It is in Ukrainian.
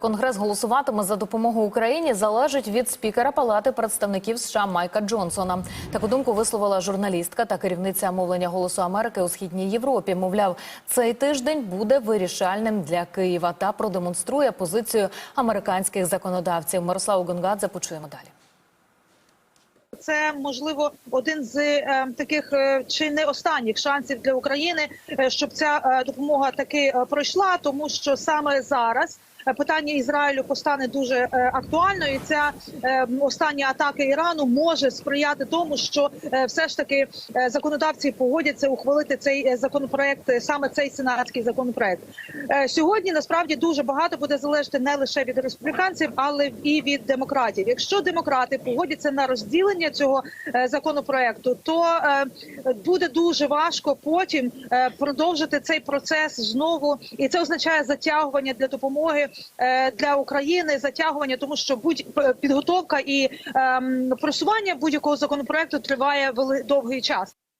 Конгрес голосуватиме за допомогу Україні залежить від спікера Палати представників США Майка Джонсона. Таку думку висловила журналістка та керівниця мовлення Голосу Америки у східній Європі. Мовляв, цей тиждень буде вирішальним для Києва та продемонструє позицію американських законодавців. Мирославу Гонгадзе почуємо далі. Це можливо один з е, таких е, чи не останніх шансів для України, е, щоб ця допомога таки пройшла, тому що саме зараз. Е, Питання Ізраїлю постане дуже е, актуальною. І Ця е, остання атака Ірану може сприяти тому, що все ж таки законодавці погодяться ухвалити цей законопроект, саме цей сенатський законопроект. Сьогодні насправді дуже багато буде залежати не лише від республіканців, але і від демократів. Якщо демократи погодяться на розділення цього законопроекту, то буде дуже важко потім продовжити цей процес знову, і це означає затягування для допомоги для України, затягування, тому що будь підготовка і ем, просування будь-якого законопроекту триває довгий час.